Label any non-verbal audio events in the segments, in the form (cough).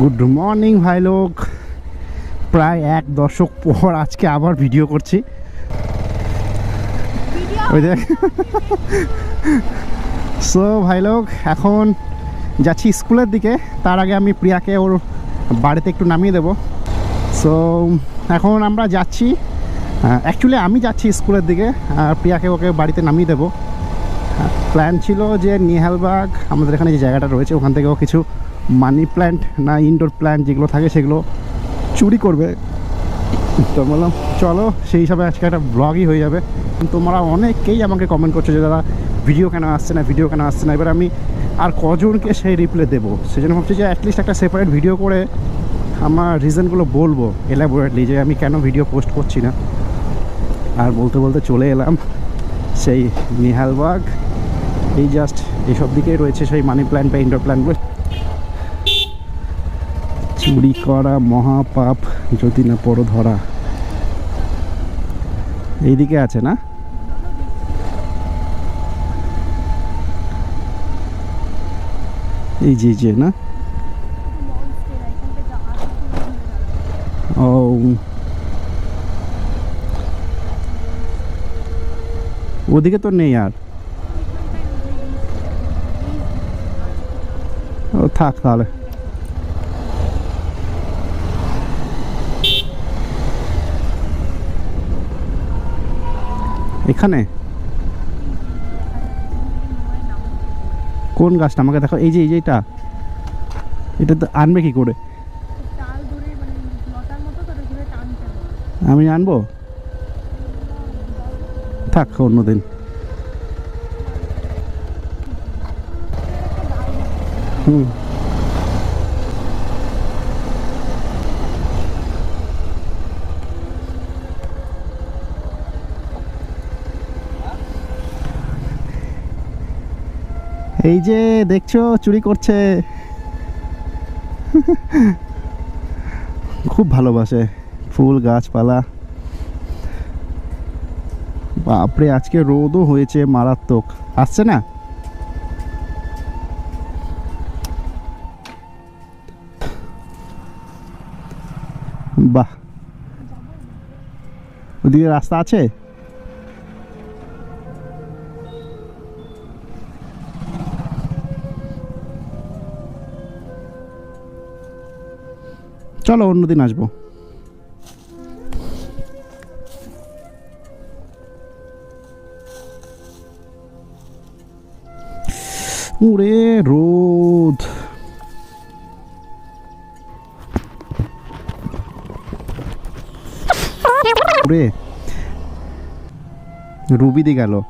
Good morning ভাই লোক প্রায় এক দশক পর আজকে আবার ভিডিও করছি। ওই দেখ। সো ভাই লোক এখন যাচ্ছি স্কুলের দিকে। তার আগে আমি প্রিয়াকে ওর বাড়িতে একটু নামিয়ে দেবো। সো এখন আমরা যাচ্ছি অ্যাকচুয়ালি আমি যাচ্ছি স্কুলের দিকে, আর প্রিয়াকে ওকে বাড়িতে নামিয়ে দেবো। প্ল্যান ছিল যে নিহালবাগ, আমাদের এখানে যে জায়গাটা রয়েছে, ওখান থেকেও কিছু মানি প্ল্যান্ট না ইনডোর প্ল্যান্ট যেগুলো থাকে, সেগুলো চুরি করবে। তো বললাম, চলো, সেই হিসাবে আজকে একটা ব্লগই হয়ে যাবে। তোমরা অনেকেই আমাকে কমেন্ট করছ যে, দাদা ভিডিও কেন আসছে না ভিডিও কেন আসছে না? এবার আমি আর কজনকে সেই রিপ্লাই দেবো। সেই জন্য ভাবছি যে অ্যাটলিস্ট একটা সেপারেট ভিডিও করে আমার রিজনগুলো বলব এলাবোরেটলি যে আমি কেন ভিডিও পোস্ট করছি না। আর বলতে বলতে চলে এলাম সেই নিহালবাগ এই জাস্ট এইসব দিকেই রয়েছে সেই মানি প্ল্যান্ট বা ইনডোর প্ল্যান্টগুলো চুরি করা, মহাপাপ, যদি না পড়ো ধরা এইদিকে আছে না? এই যে যে না ও ওদিকে তো নেই আর। ও, থাক তাহলে। এখানে? কোন গাছটা? আমাকে দেখো এই যে এই যে এটা। এটা তো আনবে কি করে তাল ধরে মানে লতার মতো করে ঘুরে টানতে হবে আমি আনব? থাক অন্যদিন। হুম। এই যে দেখছ চুরি করছে। (laughs) খুব ভালোবাসে। ফুল, গাছপালা। বাপরে, আজকে রোদও হয়েছে মারাত্মক। আসছে না? বাহ। ওদিকে রাস্তা আছে? চলো অন্যদিন আসব। ওরে রোদ। ওরে রুবিদি গেল।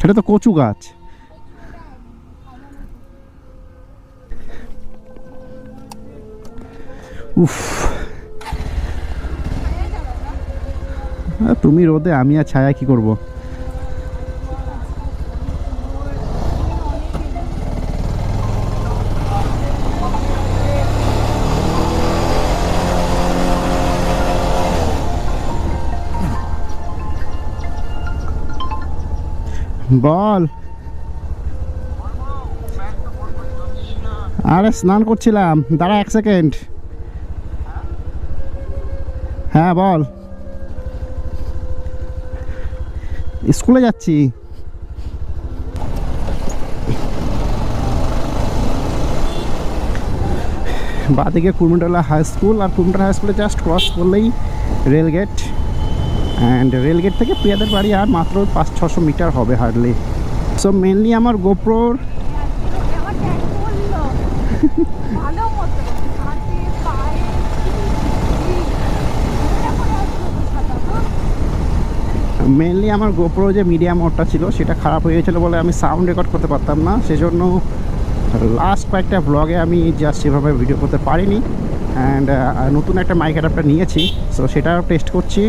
সেটা তো কচু গাছ। উফ। তুমি রোদে, আমি আর ছায়া কি করব? বল। আরে, স্নান করছিলাম। দাঁড়া এক সেকেন্ড। হ্যাঁ বল। স্কুলে যাচ্ছি। বাদিকে কুর্মিটোলা হাই স্কুল আর কুর্মিটোলা হাই স্কুলে জাস্ট ক্রস করলেই rail gate and rail gate থেকে প্রিয়াদের বাড়ি আর মাত্র পাঁচ ছশো মিটার হবে হার্ডলি সো মেনলি আমার গোপ্রোর (laughs) মেনলি আমার গোপ্রো যে মিডিয়াম মোডটা ছিল, সেটা খারাপ হয়ে গেছিল বলে আমি সাউন্ড রেকর্ড করতে পারতাম না। সেজন্য লাস্ট কয়েকটা ব্লগে আমি জাস্ট সেভাবে ভিডিও করতে পারিনি। অ্যান্ড নতুন একটা মাইক অ্যাডাপ্টার নিয়েছি। সো সেটাও টেস্ট করছি।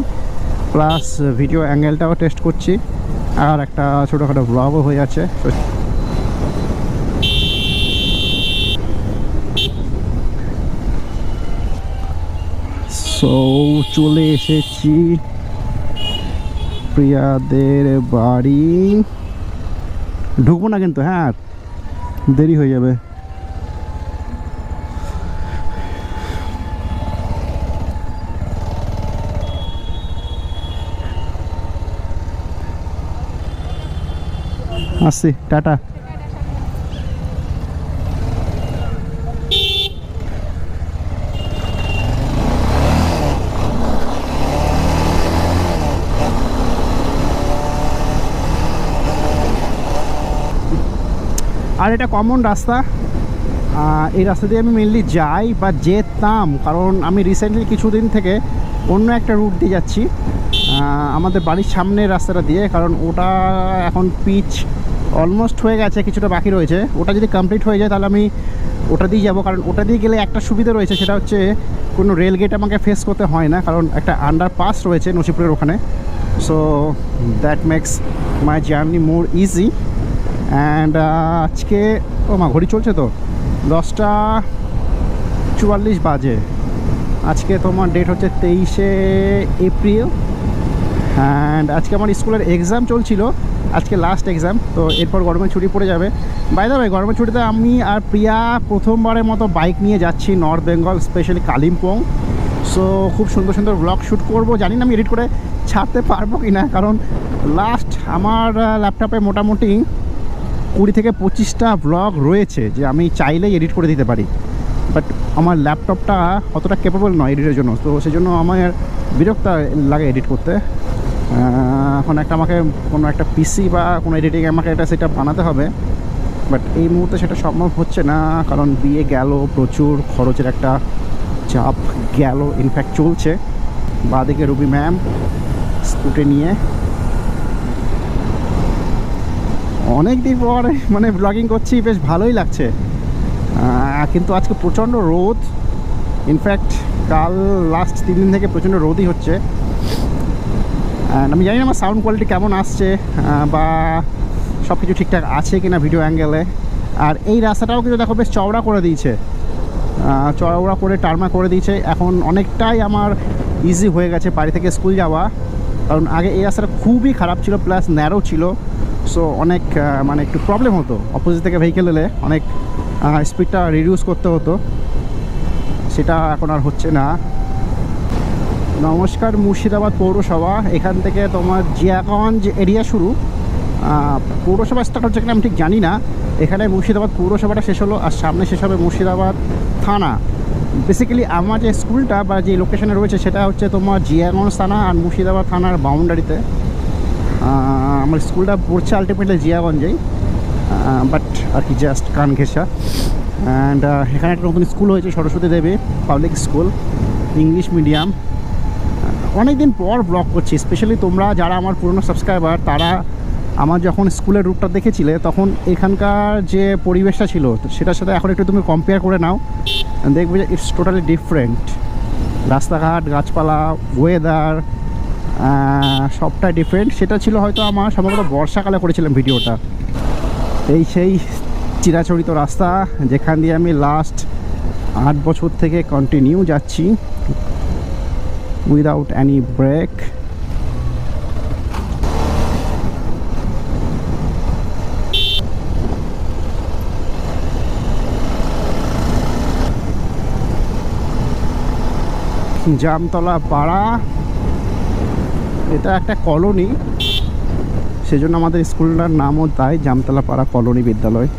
প্লাস ভিডিও অ্যাঙ্গেলটাও টেস্ট করছি। আর একটা ছোটোখাটো ব্লগও হয়ে আছে সো চলে এসেছি প্রিয়াদের বাড়ি। ঢুকবো না কিন্তু হ্যাঁ। দেরি হয়ে যাবে। আসছি টাটা। আর এটা কমন রাস্তা। এই রাস্তা দিয়ে আমি মেনলি যাই বা যেতাম, কারণ আমি রিসেন্টলি কিছুদিন থেকে অন্য একটা রুট দিয়ে যাচ্ছি। আমাদের বাড়ির সামনে রাস্তাটা দিয়ে, কারণ ওটা এখন পিচ অলমোস্ট হয়ে গেছে, কিছুটা বাকি রয়েছে। ওটা যদি কমপ্লিট হয়ে যায়, তাহলে আমি ওটা দিয়ে যাব। কারণ ওটা দিয়ে গেলে একটা সুবিধা রয়েছে, সেটা হচ্ছে কোনো রেল গেট আমাকে ফেস করতে হয় না, কারণ একটা আন্ডার পাস রয়েছে নসিপুরের ওখানে। So that makes my journey more easy and আজকে, ও মা, ঘড়ি চলছে তো? দশটা চুয়াল্লিশ বাজে। আজকে তোমার ডেট হচ্ছে তেইশে এপ্রিল। অ্যান্ড আজকে আমার স্কুলের এক্সাম চলছিল। আজকে লাস্ট এক্সাম তো এরপর গরমের ছুটি পড়ে যাবে। বাইরে ভাই গরমের ছুটিতে আমি আর প্রিয়া প্রথমবারের মতো বাইক নিয়ে যাচ্ছি north Bengal specially Kalimpong so খুব সুন্দর সুন্দর ব্লগ শ্যুট করব। জানি না আমি এডিট করে ছাড়তে পারব কি না কারণ লাস্ট আমার ল্যাপটপে মোটামুটি কুড়ি থেকে পঁচিশটা ব্লগ রয়েছে যে আমি চাইলেই এডিট করে দিতে পারি। বাট আমার ল্যাপটপটা অতটা ক্যাপেবল নয় এডিটের জন্য। তো সেই জন্য আমার বিরক্ত লাগে এডিট করতে। এখন একটা আমাকে কোনো একটা পিসি বা কোনো এডিটিং আমাকে একটা সেটা বানাতে হবে। বাট এই মুহূর্তে সেটা সম্ভব হচ্ছে না, কারণ বিয়ে গেল, প্রচুর খরচের একটা চাপ গেল ইনফ্যাক্ট চলছে। বাদিকে রুবি ম্যাম স্কুটে নিয়ে। অনেক দিন পর মানে ব্লগিং করছি, বেশ ভালোই লাগছে। কিন্তু আজকে প্রচণ্ড রোদ। ইনফ্যাক্ট কাল লাস্ট তিন দিন থেকে প্রচণ্ড রোদই হচ্ছে। আমি জানি না আমার সাউন্ড কোয়ালিটি কেমন আসছে বা সব কিছু ঠিকঠাক আছে কিনা ভিডিও অ্যাঙ্গেলে আর এই রাস্তাটাও কিন্তু দেখো বেশ চওড়া করে দিয়েছে। চওড়া করে, টার্মা করে দিয়েছে। এখন অনেকটাই আমার ইজি হয়ে গেছে বাড়ি থেকে স্কুল যাওয়া। কারণ আগে এই রাস্তাটা খুবই খারাপ ছিল প্লাস ন্যারো ছিল। সো অনেক মানে একটু প্রবলেম হতো। অপোজিট থেকে ভেহিকেল এলে অনেক স্পিডটা রিডিউস করতে হতো। সেটা এখন আর হচ্ছে না। নমস্কার, মুর্শিদাবাদ পৌরসভা। এখান থেকে তোমার জিয়াগঞ্জ এরিয়া শুরু। পৌরসভা স্টার্ট হচ্ছে আমি ঠিক জানি না। এখানে মুর্শিদাবাদ পৌরসভাটা শেষ হলো আর সামনে শেষ হবে মুর্শিদাবাদ থানা। বেসিক্যালি আমার যে স্কুলটা বা যে লোকেশনে রয়েছে, সেটা হচ্ছে তোমার জিয়াগঞ্জ থানা আর মুর্শিদাবাদ থানার বাউন্ডারিতে আমার স্কুলটা পড়ছে আলটিমেটলি জিয়াগঞ্জেই বাট আর কি জাস্ট কান ঘেঁষা অ্যান্ড এখানে একটা নতুন স্কুল হয়েছে, Saraswati Devi public school English medium অনেক দিন পর ব্লগ করছি স্পেশালি তোমরা যারা আমার পুরনো সাবস্ক্রাইবার তারা আমার যখন স্কুলের রুটটা দেখেছিলে, তখন এখানকার যে পরিবেশটা ছিল সেটার সাথে এখন একটু তুমি কম্পেয়ার করে নাও দেখবে যে ইটস টোটালি ডিফারেন্ট রাস্তাঘাট, গাছপালা ওয়েদার সবটাই ডিফারেন্ট সেটা ছিল হয়তো আমার সম্ভবত বর্ষাকালে করেছিলাম ভিডিওটা। এই সেই চিরাচরিত রাস্তা যেখান দিয়ে আমি লাস্ট আট বছর থেকে কন্টিনিউ যাচ্ছি। উইদাউট অ্যানি ব্রেক জামতলা পাড়া। এটা একটা কলোনি সেজন্য আমাদের স্কুলটার নামও তাই জামতলা পাড়া কলোনি বিদ্যালয়।